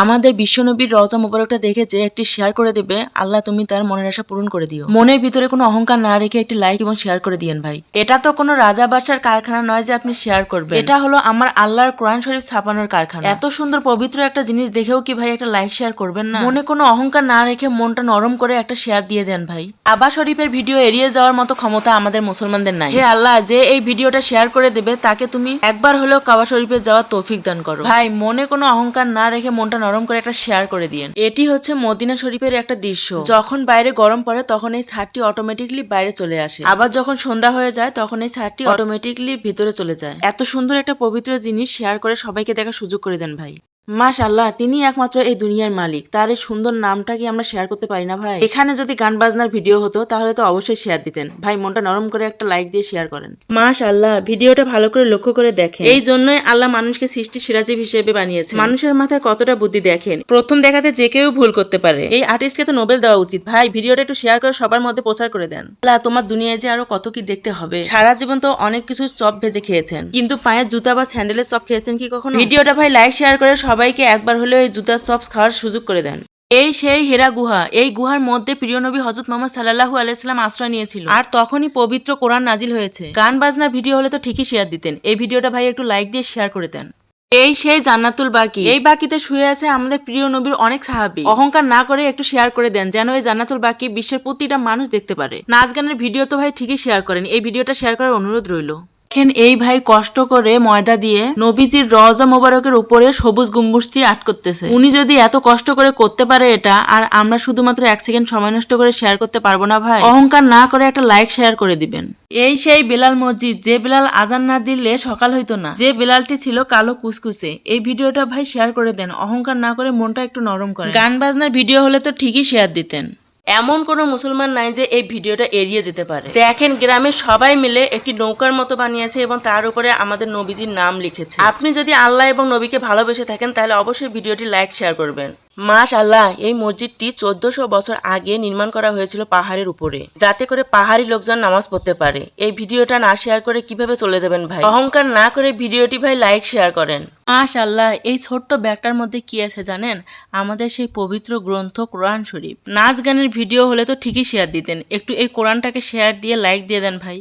আমাদের বিশ্বনবীর রওজা মোবারকটা দেখে যে একটি শেয়ার করে দেবে, আল্লাহ তুমি তার মনের আশা পূরণ করে দিও। মনের ভিতরে কোনো অহংকার না রেখে একটি লাইক এবং শেয়ার করে দিয়েন ভাই। এটা তো কোনো রাজা বাসার কারখানা নয় যে আপনি শেয়ার করবেন। এটা হলো আমার আল্লাহর কোরআন শরীফ ছাপানোর কারখানা। এত সুন্দর পবিত্র একটা জিনিস দেখেও কি ভাই একটা লাইক শেয়ার করবেন না? মনে কোনো অহংকার না রেখে মনটা নরম করে একটা শেয়ার দিয়ে দেন ভাই। আবা শরীফের ভিডিও এড়িয়ে যাওয়ার মতো ক্ষমতা আমাদের মুসলমানদের নাই। হে আল্লাহ, যে এই ভিডিওটা শেয়ার করে দেবে, তাকে তুমি একবার হলেও কাবা শরীফে যাওয়ার তৌফিক দান করো। ভাই, মনে কোনো অহংকার না রেখে মনটা নরম করে একটা শেয়ার করে দিয়েন। এটি হচ্ছে মদিনা শরীফের একটা দৃশ্য। যখন বাইরে গরম পড়ে, তখন এই ছাদটি অটোমেটিকলি বাইরে চলে আসে। আবার যখন সন্ধ্যা হয়ে যায়, তখন এই ছাদটি অটোমেটিকলি ভিতরে চলে যায়। এত সুন্দর একটা পবিত্র জিনিস শেয়ার করে সবাইকে দেখার সুযোগ করে দেন ভাই। মাশাল্লাহ তিনি একমাত্র এই দুনিয়ার মালিক। তার এই সুন্দর নামটা কি আমরা শেয়ার করতে পারি না ভাই? এখানে যদি গান বাজনার ভিডিও হতো তাহলে তো অবশ্যই শেয়ার দিতেন। ভাই মনটা নরম করে একটা লাইক দিয়ে শেয়ার করেন। মাশাল্লাহ ভিডিওটা ভালো করে লক্ষ্য করে দেখেন। এই জন্যই আল্লাহ মানুষকে সৃষ্টি সিরাজীব হিসেবে বানিয়েছে মানুষের মাথায় কতটা বুদ্ধি দেখেন? প্রথম দেখাতে যে কেউ ভুল করতে পারে। এই আর্টিস্টকে তো নোবেল দেওয়া উচিত। ভাই ভিডিওটা একটু শেয়ার করে সবার মধ্যে প্রচার করে দেন। আল্লাহ তোমার দুনিয়ায় যে আরও কত কি দেখতে হবে? সারা জীবন তো অনেক কিছু চপ ভেজে খেয়েছেন। কিন্তু পায়ের জুতা বা স্যান্ডেলের চপ খেয়েছেন কি কখনো? ভিডিওটা ভাই লাইক শেয়ার করে সবাইকে একবার হলেও এই জুতার চপস খাওয়ার সুযোগ করে দেন। এই সেই হেরা গুহা। এই গুহার মধ্যে প্রিয় নবী হজরত মোহাম্মদ সাল্লাহু আলাইসাল্লাম আশ্রয় নিয়েছিল। আর তখনই পবিত্র কোরআন নাজিল হয়েছে। গান, বাজনা, ভিডিও হলে তো ঠিকই শেয়ার দিতেন। এই ভিডিওটা ভাই একটু লাইক দিয়ে শেয়ার করে দেন। এই সেই জান্নাতুল বাকি। এই বাকিতে শুয়ে আছে আমাদের প্রিয় নবীর অনেক সাহাবী। অহংকার না করে একটু শেয়ার করে দেন, যেন এই জান্নাতুল বাকি বিশ্বের প্রতিটা মানুষ দেখতে পারে। নাচ গানের ভিডিও তো ভাই ঠিকই শেয়ার করেন। এই ভিডিওটা শেয়ার করার অনুরোধ রইল। দেখেন এই ভাই কষ্ট করে ময়দা দিয়ে নবীজির রজা মোবারকের উপরে সবুজ গম্বুজটি আট করতেছে। উনি যদি এত কষ্ট করে করতে পারে এটা, আর আমরা শুধুমাত্র এক সেকেন্ড সময় নষ্ট করে শেয়ার করতে পারব না ভাই, অহংকার না করে একটা লাইক শেয়ার করে দিবেন। এই সেই বেলাল মসজিদ, যে বেলাল আজান না দিলে সকাল হইতো না। যে বেলালটি ছিল কালো কুসকুসে। এই ভিডিওটা ভাই শেয়ার করে দেন, অহংকার না করে মনটা একটু নরম করে গান বাজনার ভিডিও হলে তো ঠিকই শেয়ার দিতেন। এমন কোনো মুসলমান নাই যে এই ভিডিওটা এড়িয়ে যেতে পারে। দেখেন, গ্রামে সবাই মিলে একটি নৌকার মতো বানিয়েছে এবং তার উপরে আমাদের নবীজির নাম লিখেছে। আপনি যদি আল্লাহ এবং নবীকে ভালোবেসে থাকেন, তাহলে অবশ্যই ভিডিওটি লাইক শেয়ার করবেন। মাশ আল্লাহ এই মসজিদটি চোদ্দশো বছর আগে নির্মাণ করা হয়েছিল পাহাড়ের উপরে, যাতে করে পাহাড়ি লোকজন নামাজ পড়তে পারে। এই ভিডিওটা না শেয়ার করে কীভাবে চলে যাবেন ভাই? অহংকার না করে ভিডিওটি ভাই লাইক, শেয়ার করেন। মাশাল্লাহ এই ছোট্ট ব্যাগটার মধ্যে কি আছে জানেন? আমাদের সেই পবিত্র গ্রন্থ কোরআন শরীফ। নাচ গানের ভিডিও হলে তো ঠিকই শেয়ার দিতেন। একটু এই কোরআনটাকে শেয়ার দিয়ে লাইক দিয়ে দেন ভাই।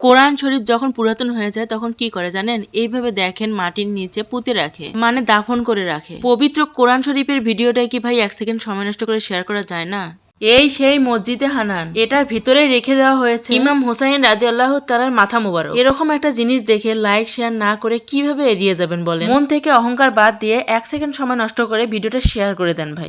কোরআন শরীফ যখন পুরাতন হয়ে যায়, তখন কি করে জানেন? এইভাবে দেখেন মাটির নিচে পুঁতে রাখে মানে দাফন করে রাখে। পবিত্র কোরআন শরীফের ভিডিওটা কি ভাই এক সেকেন্ড সময় নষ্ট করে শেয়ার করা যায় না? এই সেই মসজিদে হানান, এটার ভিতরে রেখে দেওয়া হয়েছে ইমাম হুসাইন রাজি আল্লাহ তালার মাথা মোবারক। এরকম একটা জিনিস দেখে লাইক শেয়ার না করে কীভাবে এড়িয়ে যাবেন বলেন? মন থেকে অহংকার বাদ দিয়ে এক সেকেন্ড সময় নষ্ট করে ভিডিওটা শেয়ার করে দেন ভাই।